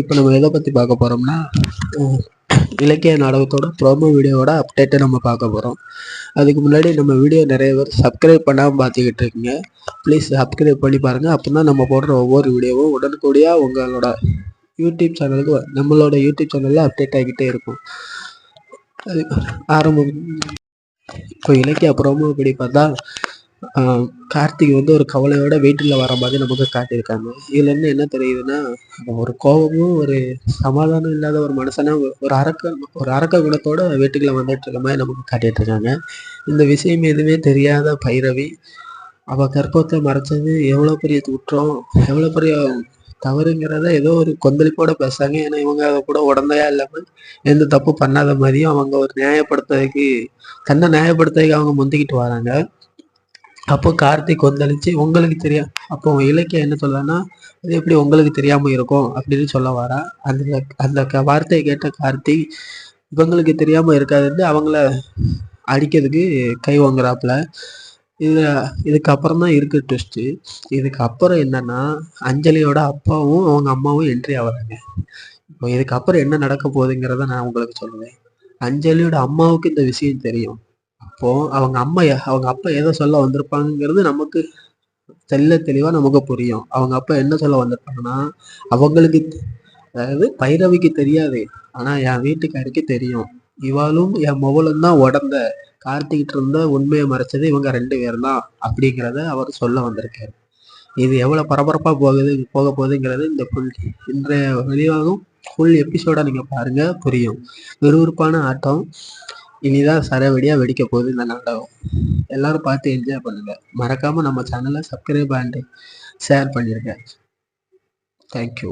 இப்போ நம்ம எதை பற்றி பார்க்க போகிறோம்னா இலக்கிய நாடகத்தோட ப்ரோமோ வீடியோவோட அப்டேட்டை நம்ம பார்க்க போகிறோம் அதுக்கு முன்னாடி நம்ம வீடியோ நிறைய பேர் சப்ஸ்கிரைப் பண்ணாமல் பார்த்துக்கிட்டு இருக்கீங்க. ப்ளீஸ் சப்ஸ்கிரைப் பண்ணி பாருங்கள் அப்போ தான் நம்ம போடுற ஒவ்வொரு வீடியோவும் உடனுக்குடியாக உங்களோட யூடியூப் சேனலுக்கு நம்மளோட யூடியூப் சேனலில் அப்டேட் ஆகிக்கிட்டே இருக்கும். அது ஆரம்பம். இப்போ இலக்கிய ப்ரோமோ படி பார்த்தா கார்த்திக் வந்து ஒரு கவலையோட வீட்டில் வர மாதிரி நமக்கு காட்டியிருக்காங்க. இதுலேருந்து என்ன தெரியுதுன்னா ஒரு கோபமும் ஒரு சமாதானம் இல்லாத ஒரு மனுஷனா ஒரு- அரக்க ஒரு அரக்க குணத்தோட வீட்டுக்குள்ள வந்துட்டு இருக்க மாதிரி நமக்கு காட்டிட்டு இருக்காங்க இந்த விஷயம் எதுவுமே தெரியாத பைரவி அவள் கர்ப்பத்தை மறைச்சது எவ்வளோ பெரிய குற்றம் எவ்வளோ பெரிய தவறுங்கிறத ஏதோ ஒரு கொந்தளிப்போட பேசுறாங்க. ஏன்னா இவங்க அதை கூட உடந்தையா இல்லாமல் எந்த தப்பு பண்ணாத மாதிரியும் அவங்க ஒரு நியாயப்படுத்துறதுக்கு தன்னை நியாயப்படுத்துறதுக்கு அவங்க முந்திக்கிட்டு வராங்க. அப்போ கார்த்திக் கொந்தளிச்சு உங்களுக்கு தெரியா அப்போ இலக்கியம் என்ன சொல்லலன்னா அது எப்படி உங்களுக்கு தெரியாம இருக்கும்? அப்படின்னு சொல்ல வரா அந்த அந்த க- வார்த்தையை கேட்ட கார்த்திக் இவங்களுக்கு தெரியாம இருக்காதுன்னு அவங்கள அடிக்கிறதுக்கு கை வாங்குறாப்புல இது இதுக்கப்புறம் தான் இருக்கு ட்விஸ்ட்டு இதுக்கப்புறம் என்னன்னா அஞ்சலியோட அப்பாவும் அவங்க அம்மாவும் என்ட்ரி ஆகுறாங்க இப்போ இதுக்கப்புறம் என்ன நடக்க போகுதுங்கிறத நான் உங்களுக்கு சொல்லுவேன். அஞ்சலியோட அம்மாவுக்கு இந்த விஷயம் தெரியும். அப்போ அவங்க அம்மா அவங்க அப்பா எதை சொல்ல வந்திருப்பாங்கிறது நமக்கு தெல்ல தெளிவா நமக்கு புரியும். அவங்க அப்பா என்ன சொல்ல வந்திருப்பாங்கன்னா அவங்களுக்கு அதாவது பைரவிக்கு தெரியாது ஆனா என் வீட்டுக்காருக்கு தெரியும். இவாளும் என் மவளும் தான் உடந்த கார்த்திக்கிட்டு இருந்த உண்மையை மறைச்சது இவங்க ரெண்டு பேர் தான் அப்படிங்கிறத அவர் சொல்ல வந்திருக்காரு. இது எவ்வளவு பரபரப்பா போகுது போக போகுதுங்கிறது இந்த புல் இன்றைய வெளியாகும் ஃபுல் எபிசோட நீங்க பாருங்க புரியும். விறுவிறுப்பான ஆட்டம். இனிதான் சரவெடியா வெடிக்க போகுது இந்த நாடகம். எல்லாரும் பார்த்து என்ஜாய் பண்ணுங்க. மறக்காம நம்ம சேனலை சப்ஸ்கிரைப் பண்ணிட்டு ஷேர் பண்ணிருங்க. தேங்க்யூ